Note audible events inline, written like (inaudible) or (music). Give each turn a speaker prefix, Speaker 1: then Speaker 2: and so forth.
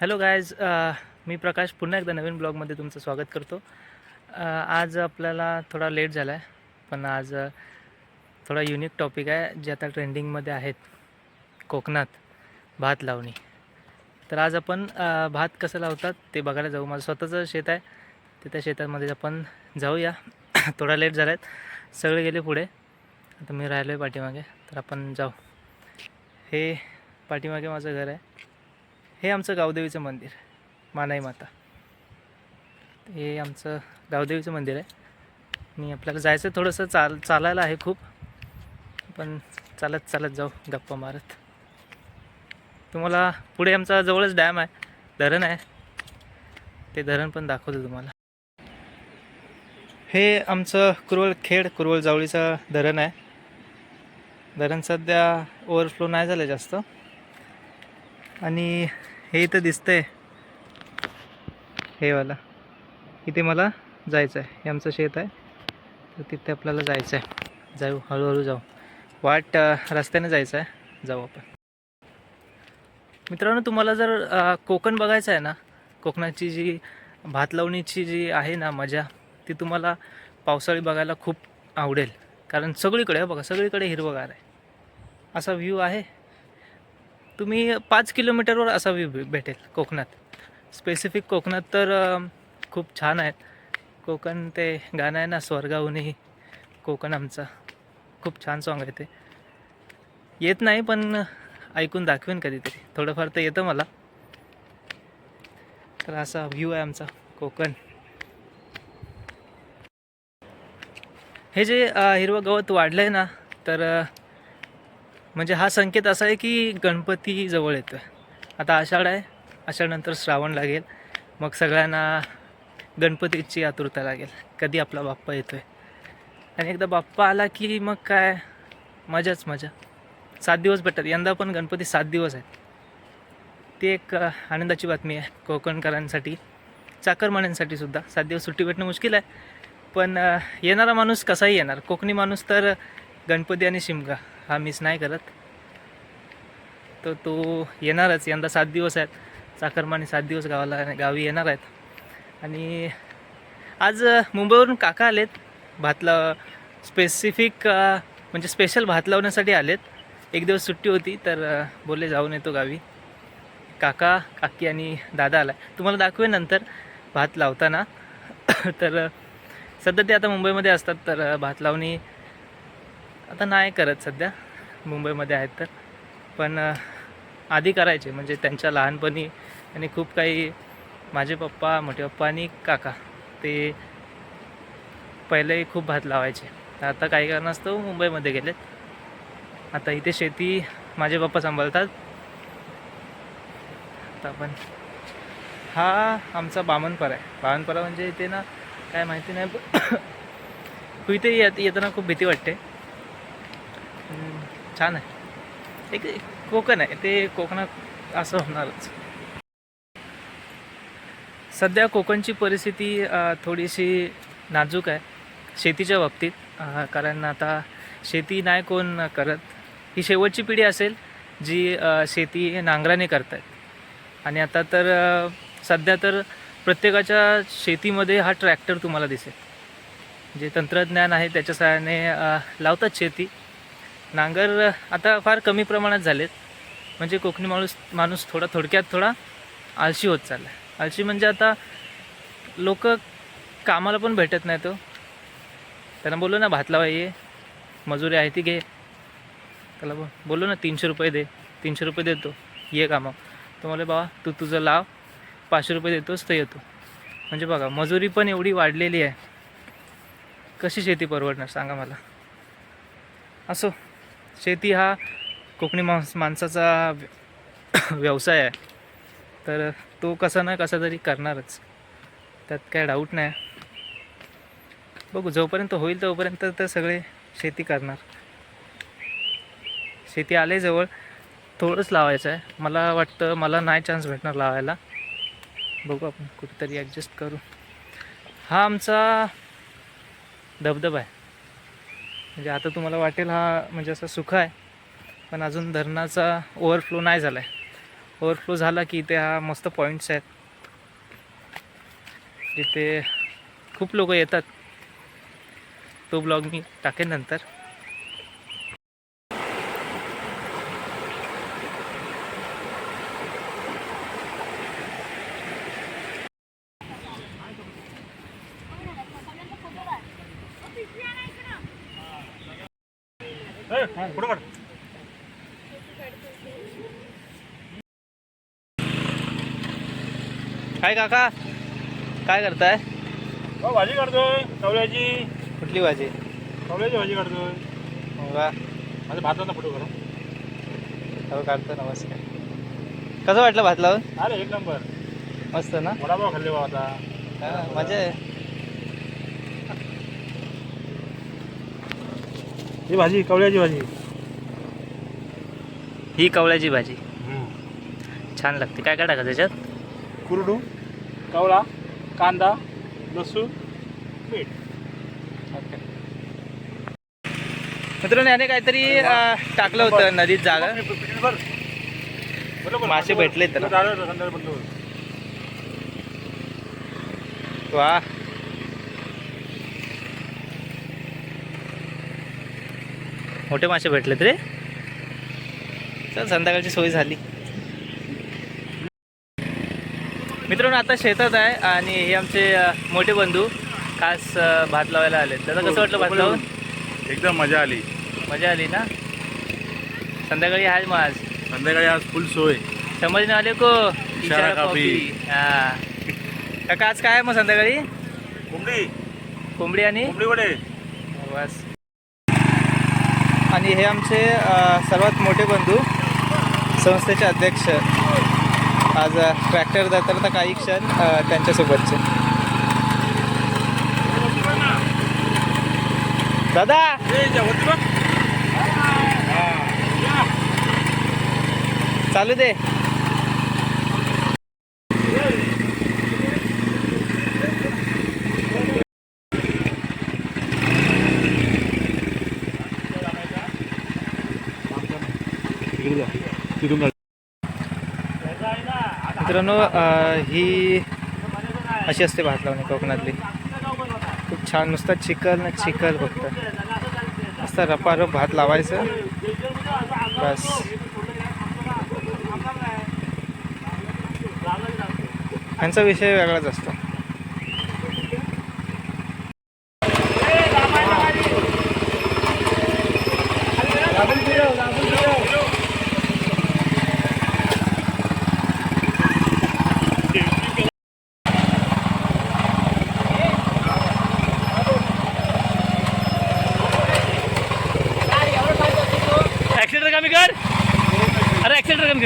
Speaker 1: Hello guys uh, मी प्रकाश. पुन्हा एकदा नवीन ब्लॉगमध्ये तुमचं स्वागत करतो. Uh, आज आपल्याला थोडा लेट झाला आहे पण आज uh, थोडा युनिक टॉपिक आहे जे आता ट्रेंडिंगमध्ये आहेत. कोकणात भात लावणी. तर आज आपण भात कसं लावतात ते बघायला जाऊ. माझं स्वतःचं शेत आहे. ते त्या शेतामध्ये आपण जाऊया. (coughs) थोडा लेट झाला आहे सगळे गेले पुढे. आता मी राहिलो आहे पाठीमागे. तर आपण जाऊ. हे पाठीमागे माझं घर आहे. हे आमचं गावदेवीचं मंदिर मानाई माता. हे आमचं गावदेवीचं मंदिर आहे. आणि आपल्याला जायचं थोडंसं चाल चालायला आहे खूप. पण चालत चालत जाऊ गप्पा मारत. तुम्हाला पुढे आमचा जवळच डॅम आहे धरण आहे. ते धरण पण दाखवतो तुम्हाला. हे आमचं कुरवळ खेड कुरवळ जावळीचं धरण आहे. धरण सध्या ओव्हरफ्लो नाही झालं जास्त. आणि हे इथं दिसतंय. हे वाला. इथे मला जायचं आहे हे आमचं शेत आहे. तर तिथे आपल्याला जायचं आहे जाऊ हळूहळू जाऊ. वाट रस्त्याने जायचं आहे जाऊ आपण. मित्रांनो तुम्हाला जर कोकण बघायचं आहे ना कोकणाची जी भात लावणीची जी आहे ना मजा ती तुम्हाला पावसाळी बघायला खूप आवडेल. कारण सगळीकडे हो, बघा सगळीकडे हिरवगार आहे. असा व्ह्यू आहे. तुम्ही पाच किलोमीटरवर असा व्ह्यू भेटेल कोकणात. स्पेसिफिक कोकणात तर खूप छान आहेत. कोकण ते गाणं आहे ना स्वर्गाहूनही कोकण आमचा. खूप छान सॉन्ग आहे ते. येत नाही पण ऐकून दाखवेन कधीतरी. थोडंफार तर येतं मला. तर असा व्ह्यू आहे आमचा कोकण. हे जे हिरवं गवत वाढलं आहे ना तर म्हणजे हा संकेत असा आहे की गणपती जवळ येतो आहे आता आषाढ आहे. आषाढनंतर श्रावण लागेल. मग सगळ्यांना गणपतीची आतुरता लागेल. कधी आपला बाप्पा येतो आहे आणि एकदा बाप्पा आला की मग काय? मजाच मजा. सात दिवस भेटतात. यंदा पण गणपती सात दिवस आहेत. ती एक आनंदाची बातमी आहे. कोकणकरांसाठी चाकरमान्यांसाठी सुद्धा. सात दिवस सुट्टी भेटणं मुश्किल आहे. पण येणारा माणूस कसाही येणार? कोकणी माणूस तर गणपती आणि शिमगा. हा मिस नाही करत. तर तो येणारच. यंदा सात दिवस आहेत. चाकरमाने सात दिवस गावाला गावी येणार आहेत. आणि आज मुंबईवरून काका आलेत. भातला स्पेसिफिक म्हणजे स्पेशल भात लावण्यासाठी आलेत. एक दिवस सुट्टी होती तर बोलले जाऊन येतो गावी. काका काकी आणि दादा आला तुम्हाला दाखवेन नंतर भात लावताना. (coughs) तर सध्या ते आता मुंबईमध्ये असतात तर भात लावणी आता नाही करत सध्या. मुंबईमध्ये आहेत तर. पण आधी करायचे. म्हणजे त्यांच्या लहानपणी आणि खूप काही माझे पप्पा मोठे पप्पा आणि काका ते पहिलेही खूप भात लावायचे. आता काही कारणास्तव मुंबईमध्ये गेलेत. आता इथे शेती माझे पप्पा सांभाळतात. आता पण हा आमचा बामनपरा आहे. बामनपरा म्हणजे इथे ना काय माहिती नाही (coughs) इथे येत येताना खूप भीती वाटते. छान आहे. एक कोकण आहे. ते कोकणात असं होणारच. सध्या कोकणची परिस्थिती थोडीशी नाजूक आहे. शेतीच्या बाबतीत कारण आता शेती नाही कोण करत. ही शेवटची पिढी असेल जी शेती नांगराने करतायत. आणि आता तर सध्या तर प्रत्येकाच्या शेतीमध्ये हा ट्रॅक्टर तुम्हाला दिसेल. जे तंत्रज्ञान आहे त्याच्या सहाय्याने लावतात शेती. नांगर आता फार कमी प्रमाणात झालेत. म्हणजे कोकणी माणूस माणूस थोडा थोडक्यात थोडा आळशी होत चालला आहे आळशी म्हणजे आता लोक कामाला पण भेटत नाही तो हो. त्यांना बोललो ना भात लावा ये. मजुरी आहे ती घे. त्याला बोल बोललो ना तीनशे रुपये दे. तीनशे रुपये देतो. ये कामा तो मला बाबा तू तुझं लाव. पाचशे रुपये देतोस तर येतो. म्हणजे बघा मजुरी पण एवढी वाढलेली आहे. कशी शेती परवडणार सांगा मला. असो. शेती हा कोकणी माणस माणसाचा (coughs) व्यवसाय आहे. तर तो कसा ना कसा तरी करणारच. त्यात काय डाऊट नाही. बघू जोपर्यंत होईल तोपर्यंत तर सगळे शेती करणार. शेती आले जवळ थोडंच लावायचं आहे. मला वाटतं मला नाही चान्स भेटणार लावायला. बघू आपण कुठेतरी ॲडजस्ट करू. हा आमचा धबधबा आहे. म्हणजे आता तुम्हाला वाटेल हा म्हणजे असा सुखा आहे पण अजून धरणाचा ओव्हरफ्लो नाही झाला आहे ओव्हरफ्लो झाला की इथे हा मस्त पॉईंट्स आहेत. जिथे खूप लोक येतात. तो ब्लॉग मी टाकेन नंतर. काय काका? काय करताय?
Speaker 2: हो भाजी काढतोय कवल्याची
Speaker 1: कुठली भाजी?
Speaker 2: कवल्याची भाजी काढतोय.
Speaker 1: हो का
Speaker 2: माझ्या भाताचा फोटो करा.
Speaker 1: हो काढतो नमस्कार. कसं वाटलं भात लावून?
Speaker 2: अरे एक नंबर.
Speaker 1: मस्त ना?
Speaker 2: वडापाव खाल्ले बा आता.
Speaker 1: मजा आहे.
Speaker 2: ही भाजी कवल्याची भाजी.
Speaker 1: ही कवळ्याची भाजी. छान लागते. काय काय टाका त्याच्यात
Speaker 2: कुरडू कवळा कांदा लसूण मीठ.
Speaker 1: मित्रांनो याने काहीतरी अं, टाकलं होतं नदीत जागा.
Speaker 2: बरोबर.
Speaker 1: मासे भेटले त्याला. वा. मोठे मासे भेटलेत रे चल संध्याकाळची सोय झाली. मित्रांनो आता शेतात आहे आणि हे आमचे मोठे बंधू खास भात लावायला आले दादा कसं वाटलं भात लावून?
Speaker 2: एकदम मजा आली.
Speaker 1: मजा आली ना? संध्याकाळी मग आज.
Speaker 2: संध्याकाळी आज फुल सोय.
Speaker 1: समजणे आले को?
Speaker 2: इशारा कॉफी.
Speaker 1: हा. काका आज काय आहे मग संध्याकाळी?
Speaker 2: कोंबडी.
Speaker 1: कोंबडी आणि?
Speaker 2: कोंबडी वडे.
Speaker 1: बस. आणि हे आमचे सर्वात मोठे बंधू संस्थेचे अध्यक्ष. आज ट्रॅक्टर जातात काही क्षण त्यांच्यासोबतचे. दादा! चालू दे.
Speaker 2: तिथून
Speaker 1: मित्रांनो ही अशी असते भात लावणी कोकणातली. खूप छान नुसता चिकल ना चिकल फक्त. नुसता रपारप भात लावायचं. बस. ह्यांचा विषय वेगळाच असतो ऍक्सिडेंट कमी कर अरे ऍक्सिडेंट कमी